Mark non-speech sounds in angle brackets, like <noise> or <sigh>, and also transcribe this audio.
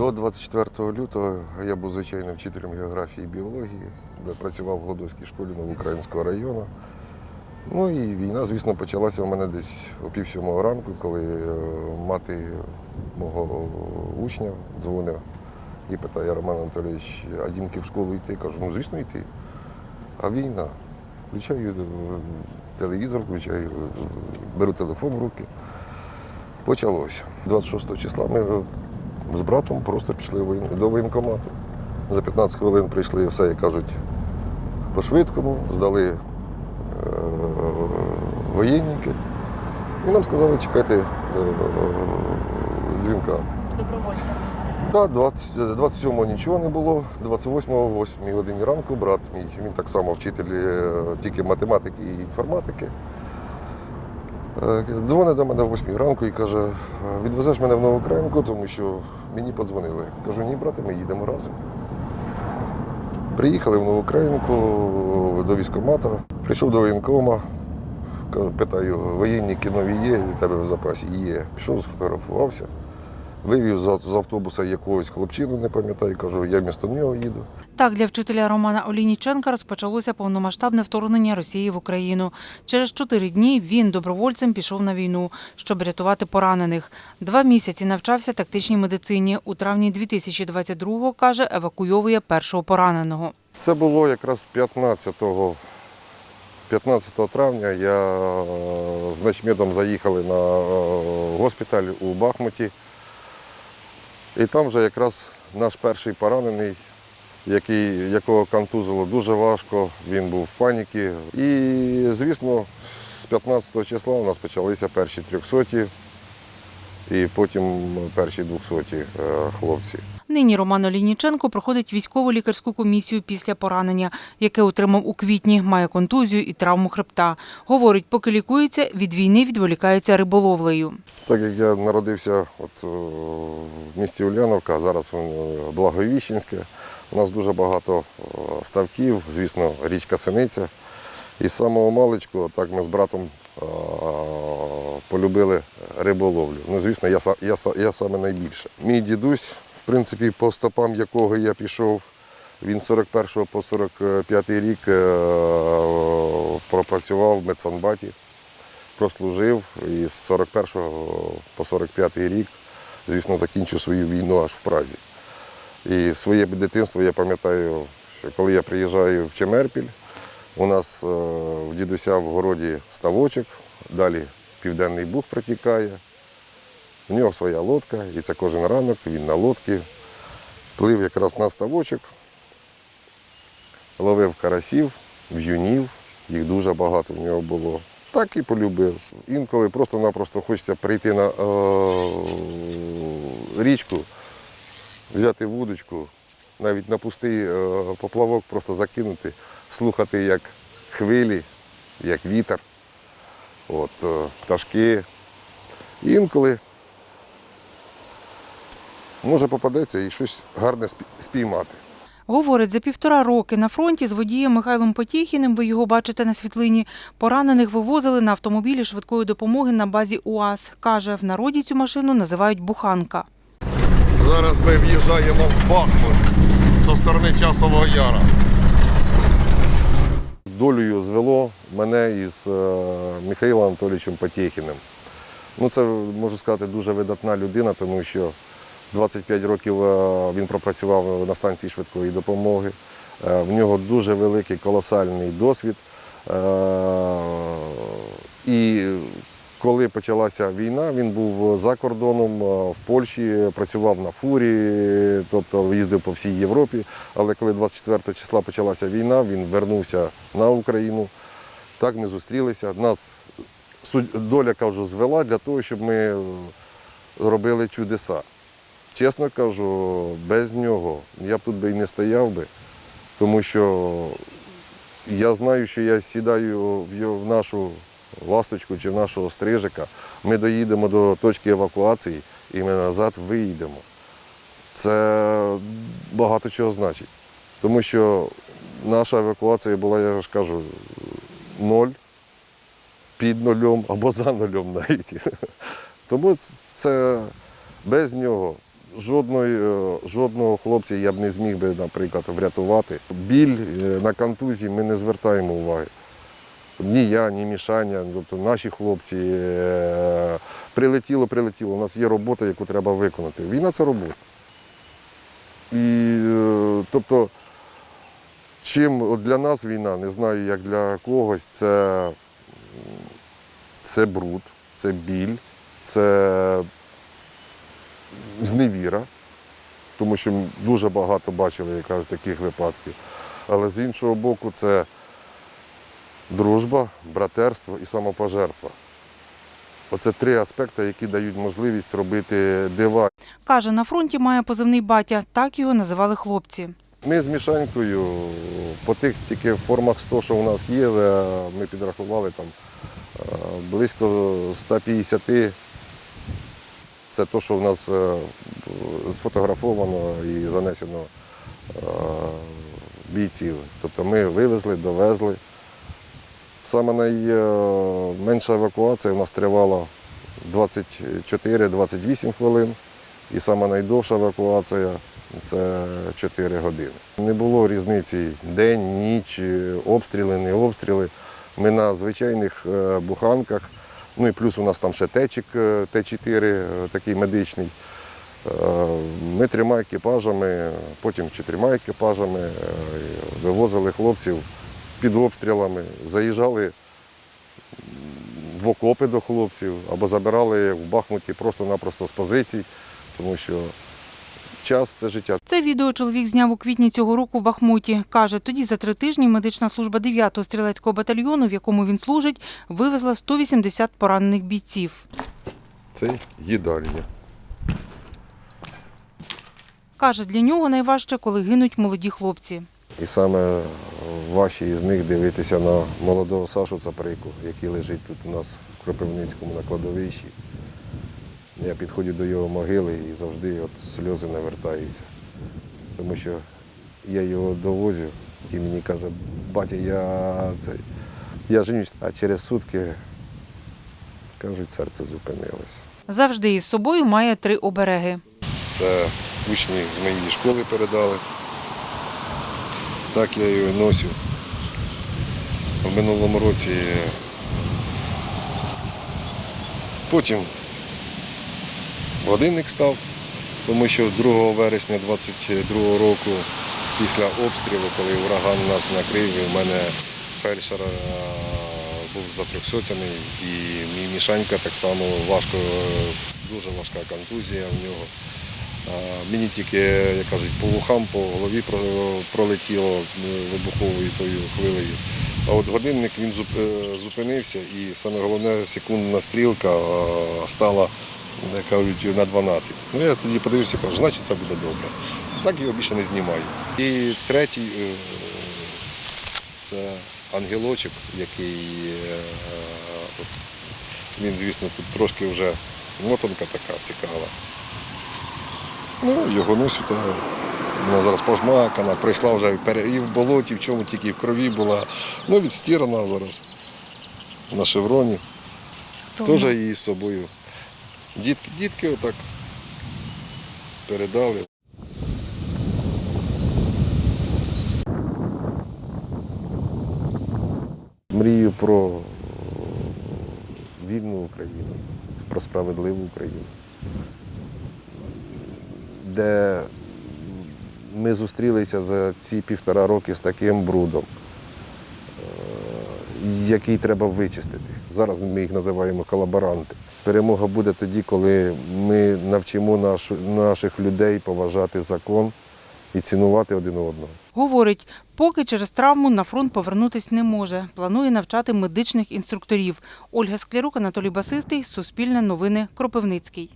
До 24 лютого я був звичайним вчителем географії і біології, де працював в Гладовській школі Новоукраїнського району. Ну і війна, звісно, почалася у мене десь о пів сьомого ранку, коли е, мати мого учня дзвонив і питає Роман Анатолійович, а дімки в школу йти? Кажу, ну звісно, йти. А війна. Включаю е, телевізор, включаю, беру телефон в руки. Почалося. 26 числа ми е, з братом просто пішли до воєнкомату. За 15 хвилин прийшли все, як кажуть, по-швидкому, здали е, воєнники. І нам сказали, чекайте е, дзвінка. Добровольця. Так, 27-го нічого не було, 28-го, о 8 годині ранку брат мій, він так само вчитель е, тільки математики і інформатики. Е, Дзвонить до мене в 8 ранку і каже, «Е, відвезеш мене в Новоукраїнку, тому що мені подзвонили. Кажу, ні, брате, ми їдемо разом. Приїхали в Новоукраїнку до військомата, прийшов до воєнкома, питаю, воєнні кінові є, у тебе в запасі є. Пішов, сфотографувався. Вивів з ав- з автобуса якогось хлопчину, не пам'ятаю, кажу, я вмісто нього їду. Так, для вчителя Романа Олійніченка розпочалося повномасштабне вторгнення Росії в Україну. Через чотири дні він добровольцем пішов на війну, щоб рятувати поранених. Два місяці навчався тактичній медицині. У травні 2022-го, каже, евакуйовує першого пораненого. Це було якраз 15, 15 травня. Я е, з начмедом заїхали на е, госпіталь у Бахмуті. І там вже якраз наш перший поранений, який, якого контузило дуже важко, він був в паніці. І, звісно, з 15 числа у нас почалися перші 300 і потім перші 200 е, хлопці. Нині Роман Олійніченко проходить військову лікарську комісію після поранення, яке отримав у квітні, має контузію і травму хребта. Говорить, поки лікується, від війни відволікається риболовлею. Так як я народився от, е, в місті Ульяновка, зараз він е, Благовіщенське, у нас дуже багато е, ставків, звісно, річка Синиця. І з самого маличку так ми з братом полюбили риболовлю. Ну, звісно, я, я, я саме найбільше. Мій дідусь, принципі, по стопам якого я пішов, він з 41 по 45 рік е, пропрацював в медсанбаті прослужив і з 41 по 45 рік, звісно, закінчив свою війну аж в Празі. І своє дитинство я пам'ятаю, що коли я приїжджаю в Чемерпіль, у нас е, в дідуся в городі ставочок, далі Південний Буг протікає. У нього своя лодка, і це кожен ранок він на лодці плив якраз на ставочок, ловив карасів, в'юнів, їх дуже багато в нього було. Так і полюбив. Інколи просто-напросто хочеться прийти на е, річку, взяти вудочку, навіть на пустий е, поплавок просто закинути, слухати, як хвилі, як вітер, от, е, пташки. Інколи може попадеться і щось гарне спіймати. Говорить, за півтора роки на фронті з водієм Михайлом Потєхіним, ви його бачите на світлині, поранених вивозили на автомобілі швидкої допомоги на базі УАЗ. Каже, в народі цю машину називають буханка. Зараз ми в'їжджаємо в Бахмут зі сторони Часового Яра. Долею звело мене із е, Михайлом Анатолійовичем Потєхіним. Ну, це, можу сказати, дуже видатна людина, тому що 25 років е, він пропрацював на станції швидкої допомоги. Е, В нього дуже великий колосальний досвід. Е, І коли почалася війна, він був за кордоном в Польщі, працював на фурі, тобто їздив по всій Європі. Але коли 24 числа почалася війна, він вернувся на Україну. Так ми зустрілися. Нас доля кажу, звела для того, щоб ми робили чудеса. Чесно кажу, без нього я б тут би і не стояв би, тому що я знаю, що я сідаю в нашу ласточку чи в нашого стрижика, ми доїдемо до точки евакуації і ми назад виїдемо. Це багато чого значить. Тому що наша евакуація була, я ж кажу, ноль, під нульом або за нульом навіть. <laughs> Тому це без нього Жодної, е, жодного хлопця я б не зміг би, наприклад, врятувати. Біль е, на контузії ми не звертаємо уваги. Ні я, ні Мішаня, тобто наші хлопці. е, Прилетіло, прилетіло. У нас є робота, яку треба виконати. Війна це робота. І тобто, чим для нас війна, не знаю, як для когось, це, це бруд, це біль, це зневіра, тому що дуже багато бачили, я кажу, таких випадків. Але з іншого боку, це дружба, братерство і самопожертва. Оце три аспекти, які дають можливість робити дива. Каже, на фронті має позивний батя, так його називали хлопці. Ми з Мішанькою по тих тільки формах 100, що у нас є, е, ми підрахували там е, близько 150. Це те, що в нас е, сфотографовано і занесено е, бійців. Тобто ми вивезли, довезли. Саме найменша евакуація у нас тривала 24-28 хвилин. І сама найдовша евакуація це 4 години. Не було різниці день, ніч, обстріли, не обстріли. Ми на звичайних е, буханках, ну і плюс у нас там ще течик е, Т4, е, такий медичний. Е, Ми трьома екіпажами, потім чотирма екіпажами вивозили хлопців під обстрілами, заїжджали в окопи до хлопців або забирали в Бахмуті просто-напросто з позицій, тому що час це життя. Це відео чоловік зняв у квітні цього року в Бахмуті. Каже, тоді за три тижні медична служба 9-го стрілецького батальйону, в якому він служить, вивезла 180 поранених бійців. Це їдальня. Каже, для нього найважче, коли гинуть молоді хлопці. І саме важче із них дивитися на молодого Сашу Цаприку, який лежить тут у нас в Кропивницькому на кладовищі. Я підходжу до його могили і завжди от сльози навертаються. Тому що я його довозю, і мені каже, батя, я, це, я женюсь, а через сутки, кажуть, серце зупинилося. Завжди із собою має три обереги. Це учні з моєї школи передали. Так я його носю. В минулому році. Потім годинник став, тому що 2 вересня 22 року, після обстрілу, коли ураган нас накрив, і в мене фельдшер е, був затрьохсотяний, і мій мішанька так само важко, е, дуже важка контузія в нього. Мені тільки, як кажуть, по вухам, по голові пролетіло е, вибуховою тою хвилею. А от годинник він е, зупинився і саме головне секундна стрілка е, стала, кажуть, на 12. Ну я тоді подивився, кажу, значить це буде добре. Так його більше не знімаю. І третій е, це ангелочок, який е, от, він, звісно, тут трошки вже мотанка така цікава. Ну, його носю, та вона зараз пожмакана, прийшла вже і в болоті, в чому тільки і в крові була. Ну, відстірана зараз на шевроні. Теж її з собою. Дітки, дітки отак передали. Мрію про вільну Україну, про справедливу Україну де ми зустрілися за ці півтора роки з таким брудом, е, який треба вичистити. Зараз ми їх називаємо колаборанти. Перемога буде тоді, коли ми навчимо нашу, наших людей поважати закон і цінувати один одного. Говорить, поки через травму на фронт повернутись не може. Планує навчати медичних інструкторів. Ольга Склярук, Анатолій Басистий, Суспільне новини, Кропивницький.